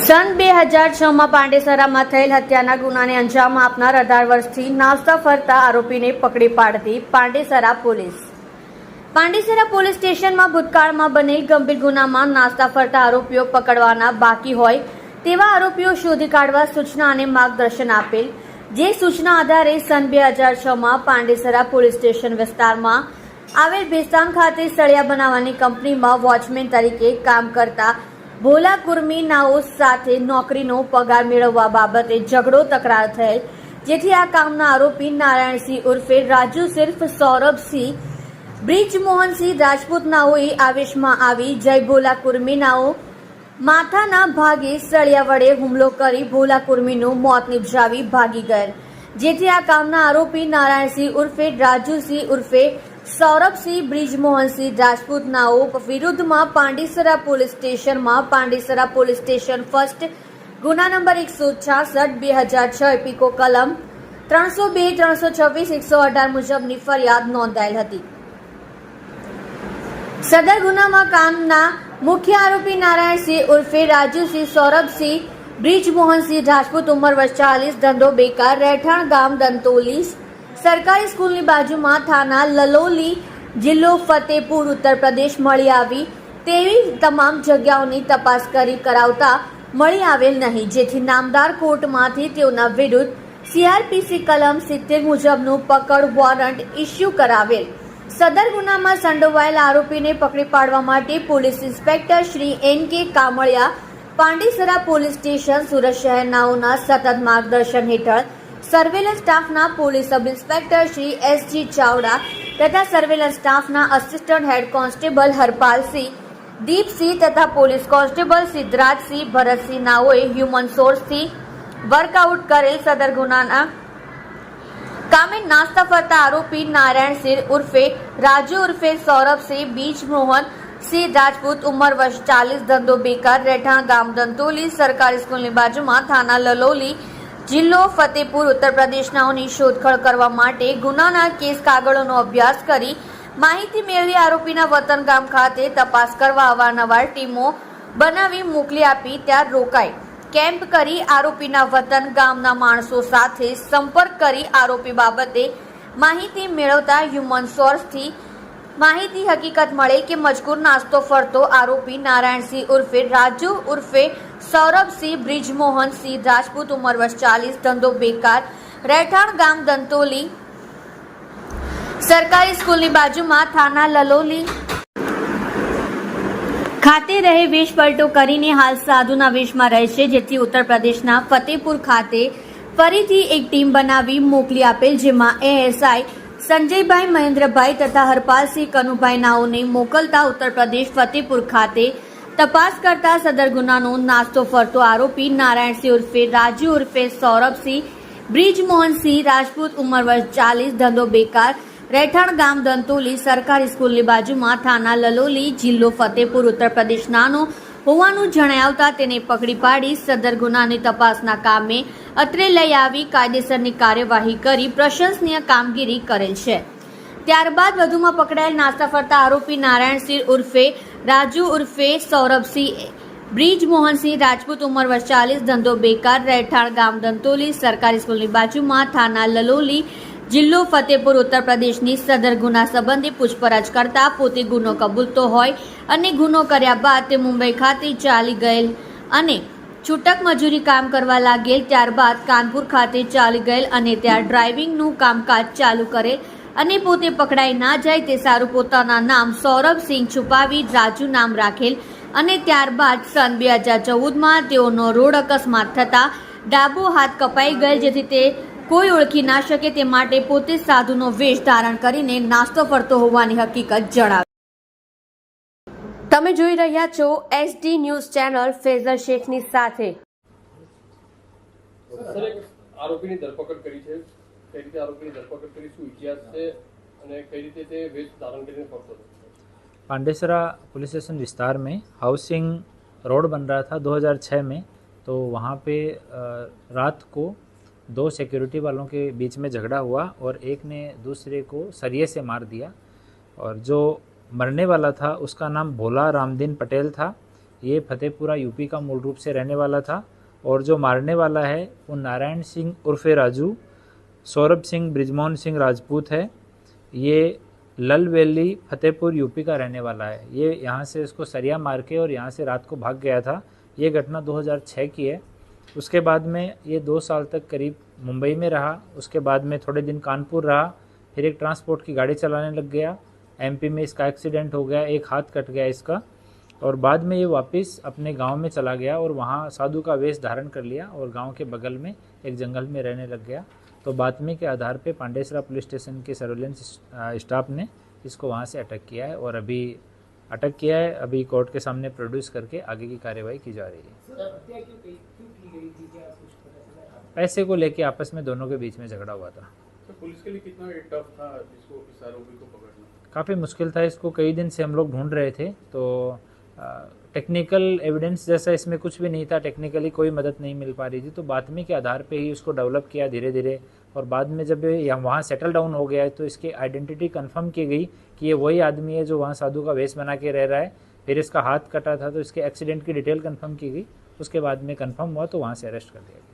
સન બે હજાર છમાં પાંડેસરામાં થયેલ હત્યાના ગુનાને અંજામ આપનાર અઢાર વર્ષથી નાસ્તા ફરતા આરોપીને પકડી પાડતી પાંડેસરા પોલીસ. પાંડેસરા પોલીસ સ્ટેશનમાં ભૂતકાળમાં બનેલ ગંભીર ગુનામાં નાસ્તા ફરતા આરોપીઓ પકડવાના બાકી હોય તેવા આરોપીઓ શોધી કાઢવા સૂચના અને માર્ગદર્શન આપેલ, જે સૂચના આધારે સન બે હજાર છમાં પાંડેસરા પોલીસ સ્ટેશન વિસ્તારમાં આવેલ ભેસ્તાન ખાતે સળિયા બનાવવાની કંપનીમાં વોચમેન તરીકે કામ કરતા ભોલા કુર્મીનાઓ સાથે નોકરીનો પગાર મેળવવા બાબતે ઝઘડો તકરાર થયેલ, જેથી આ કામના આરોપી નારાયણસિંહ ઉર્ફે રાજુ સિર્ફ સૌરભસિંહ, બ્રિજમોહનસિંહ રાજપૂતનાઓએ આવેશમાં આવી જય ભોલા કુર્મીનાઓ માથાના ભાગે સળિયા વડે હુમલો કરી ભોલા કુર્મીનું મોત નિપજાવી ભાગી ગયેલ, જેથી આ કામના આરોપી નારાયણસિંહ ઉર્ફે રાજુસિંહ ઉર્ફે સૌરભસિંહ બ્રિજમોહનસિંહ રાજપૂત નાઓ વિરુદ્ધમાં પાંડેસરા પોલીસ સ્ટેશનમાં પાંડેસરા પોલીસ સ્ટેશન ફર્સ્ટ, ગુના નંબર એકસો છાસઠ, બે હજાર છ એપિકો કલમ ત્રણસો બે, ત્રણસો છવ્વીસ, એકસો અઢાર મુજબની ફરિયાદ નોંધાયેલ હતી. સદર ગુનામાં કામના મુખ્ય આરોપી નારાયણસિંહ ઉર્ફે રાજુસિંહ, સૌરભસિંહ, બ્રિજમોહનસિંહ રાજપૂત ઉંમર વર્ષ ચાલીસ, ધંધો બેકાર, રહેઠાણ ગામ દંતોલી સરકારી સ્કૂલની બાજુમાં થાના લલોલી જિલ્લો ફતેપુર, ઉત્તર પ્રદેશ મળી આવી. તેવી તમામ જગ્યાઓની તપાસ કરી કરાવતા મળી આવેલ નહીં. જેથી નામદાર કોર્ટમાંથી તેઓના વિરુદ્ધ સીઆરપીસી કલમ સિત્તેર મુજબનું પકડ વોરંટ ઇસ્યુ કરાવેલ. સદર ગુનામાં સંડોવાયેલ આરોપીને પકડી પાડવા માટે police inspector Shri N K Kamaliya, Pandesara police station, Surat શહેરનાઓના સતત માર્ગદર્શન હેઠળ સર્વેલન્સ સ્ટાફના police sub inspector Shri S G Chavda તથા સર્વેલન્સ સ્ટાફના assistant head constable Harpalsinh Deepsinh તથા પોલીસ કોન્સ્ટેબલ સિદ્ધરાજસિંહ ભરતસિંહ નાઓએ હ્યુમન સોર્સથી વર્કઆઉટ કરેલ સદર ગુનાના કામે નાસ્તા ફરતા આરોપી નારાયણ સિંહ ઉર્ફે રાજુ ઉર્ફે સૌરભસિંહ બીજ મોહન સિંહ, રાજપૂત ઉંમર વર્ષ ચાલીસ, ધંધો બેકાર, રહેઠાણ, ગામ દંતોલી સરકારી સ્કૂલની બાજુમાં થાના લલોલી જિલ્લો ફતેપુર, ઉત્તર પ્રદેશનાઓની શોધખોળ કરવા માટે ગુનાના કેસ કાગળોનો અભ્યાસ કરી માહિતી મેળવી આરોપીના વતન ગામ ખાતે તપાસ કરવા અવારનવાર ટીમો બનાવી મોકલી આપી, ત્યાં રોકાઈ. કેમ્પ કરી આરોપીના વતન ગામના માણસો સાથે સંપર્ક કરી આરોપી બાબતે માહિતી મેળવતા હ્યુમન સોર્સથી માહિતી હકીકત મળે કે મજકૂર નાસ્તો ફરતો આરોપી નારાયણસિંહ ઉર્ફે, રાજુ ઉર્ફે સૌરભસિંહ બ્રિજમોહનસિંહ રાજપૂત ઉંમર વર્ષ ચાલીસ, ધંધો બેકાર, રહેઠાણ ગામ દંતોલી, સરકારી સ્કૂલની બાજુમાં થાના લલોલી. ખાતે રહે વેશ પલટો કરીને હાલ સાધુના વેશમાં રહે છે, જેથી ઉત્તર પ્રદેશના ફતેપુર ખાતે ફરીથી એક ટીમ બનાવી મોકલી આપેલ, જેમાં એએસઆઈ સંજયભાઈ મહેન્દ્રભાઈ તથા હરપાલસિંહ કનુભાઈ નાઓને મોકલતા ઉત્તર પ્રદેશ ફતેપુર ખાતે તપાસ કરતા સદર ગુનાનો નાસ્તો ફરતો આરોપી નારાયણસિંહ ઉર્ફે, રાજુ ઉર્ફે, સૌરભસિંહ, બ્રિજમોહનસિંહ, રાજપૂત ઉંમર વર્ષ ચાલીસ, ધંધો બેકાર, રહેઠાણ ગામ દંતોલી, સરકારી સ્કૂલની બાજુમાં થાના લલોલી જિલ્લો ફતેપુર, ઉત્તર પ્રદેશ નાનો હોવાનું જણાવતા તેને પકડી પાડી સદર ગુનાની તપાસના કામે અત્રે લઈ આવી કાયદેસરની કાર્યવાહી કરી પ્રશંસનીય કામગીરી કરેલ છે. ત્યારબાદ વધુમાં પકડાયેલ નાસ્તા ફરતા આરોપી નારાયણસિંહ ઉર્ફે રાજુ ઉર્ફે સૌરભસિંહ બ્રિજ મોહનસિંહ રાજપૂત ઉંમર વર્ષ ચાલીસ, ધંધો બેકાર, રહેઠાણ ગામ દંતોલી, સરકારી સ્કૂલની બાજુમાં થાના લલોલી જિલ્લો ફતેપુર, ઉત્તર પ્રદેશની સદર ગુના સંબંધી પૂછપરછ કરતા પોતે ગુનો કબૂલતો હોય અને ગુનો કર્યા બાદ તે મુંબઈ ખાતે ચાલી ગયેલ અને છૂટક મજૂરી કામ કરવા લાગેલ ત્યારબાદ કાનપુર ખાતે ચાલી ગયેલ અને ત્યાં ડ્રાઇવિંગનું કામકાજ ચાલુ કરે અને પોતે પકડાઈ ના જાય તે સારું પોતાના નામ સૌરભ સિંહ છુપાવી રાજુ નામ રાખેલ અને ત્યારબાદ સન બે હજાર ચૌદમાં તેઓનો રોડ અકસ્માત થતાં ડાબો હાથ કપાઈ ગયેલ જેથી તે કોઈ ઓળખી ના શકે તે માટે પોતે જ સાધુનો વેશ ધારણ કરીને નાસ્તો ફરતો હોવાની હકીકત જણાવી તમે જોઈ રહ્યા છો એસડી ન્યૂઝ ચેનલ ફેઝર શેખની સાથે સર એક આરોપીની ધરપકડ કરી છે કઈ રીતે આરોપીની ધરપકડ કરી શું ઇતિહાસ છે અને કઈ રીતે તે વેશ ધારણ કરીને ફરતો હતો पांडेसरा पुलिस स्टेशन विस्तार में हाउसिंग रोड बन रहा था 2006 में तो वहाँ पे अ, रात को दो सिक्योरिटी वालों के बीच में झगड़ा हुआ और एक ने दूसरे को सरिये से मार दिया। और जो मरने वाला था, उसका नाम भोला रामदीन पटेल था। ये फतेहपुरा यूपी का मूल रूप से रहने वाला था। और जो मारने वाला है, वो नारायण सिंह उर्फे राजू, सौरभ सिंह, ब्रिजमोहन सिंह राजपूत है। ये लल वैली फतेहपुर यूपी का रहने वाला है। ये यहाँ से इसको सरिया मार के और यहाँ से रात को भाग गया था। ये घटना 2006 की है। उसके बाद में ये दो साल तक करीब मुंबई में रहा। उसके बाद में थोड़े दिन कानपुर रहा। फिर एक ट्रांसपोर्ट की गाड़ी चलाने लग गया। एमपी में इसका एक्सीडेंट हो गया। एक हाथ कट गया इसका। और बाद में ये वापस अपने गाँव में चला गया और वहाँ साधु का वेश धारण कर लिया और गाँव के बगल में एक जंगल में रहने लग गया। तो बातमी के आधार पे पांडेसरा पुलिस स्टेशन के सर्वेलेंस स्टाफ ने इसको वहाँ से अटक किया है और अभी अटक किया है। अभी कोर्ट के सामने प्रोड्यूस करके आगे की कार्यवाही की जा रही है। पैसे को लेके आपस में दोनों के बीच में झगड़ा हुआ था। तो पुलिस के लिए कितना टफ था इसको इस आरोपी को पकड़ना? काफ़ी मुश्किल था इसको कई दिन से हम लोग ढूंढ रहे थे तो टेक्निकल एविडेंस जैसा इसमें कुछ भी नहीं था टेक्निकली कोई मदद नहीं मिल पा रही थी तो बातमी के आधार पे ही उसको डेवलप किया धीरे धीरे और बाद में जब यहाँ वहाँ सेटल डाउन हो गया है तो इसकी आइडेंटिटी कंफर्म की गई कि ये वही आदमी है जो वहाँ साधु का वेश बना के रह रहा है फिर इसका हाथ कटा था तो इसके एक्सीडेंट की डिटेल कंफर्म की गई। उसके बाद में कंफर्म हुआ तो वहाँ से अरेस्ट कर दिया गया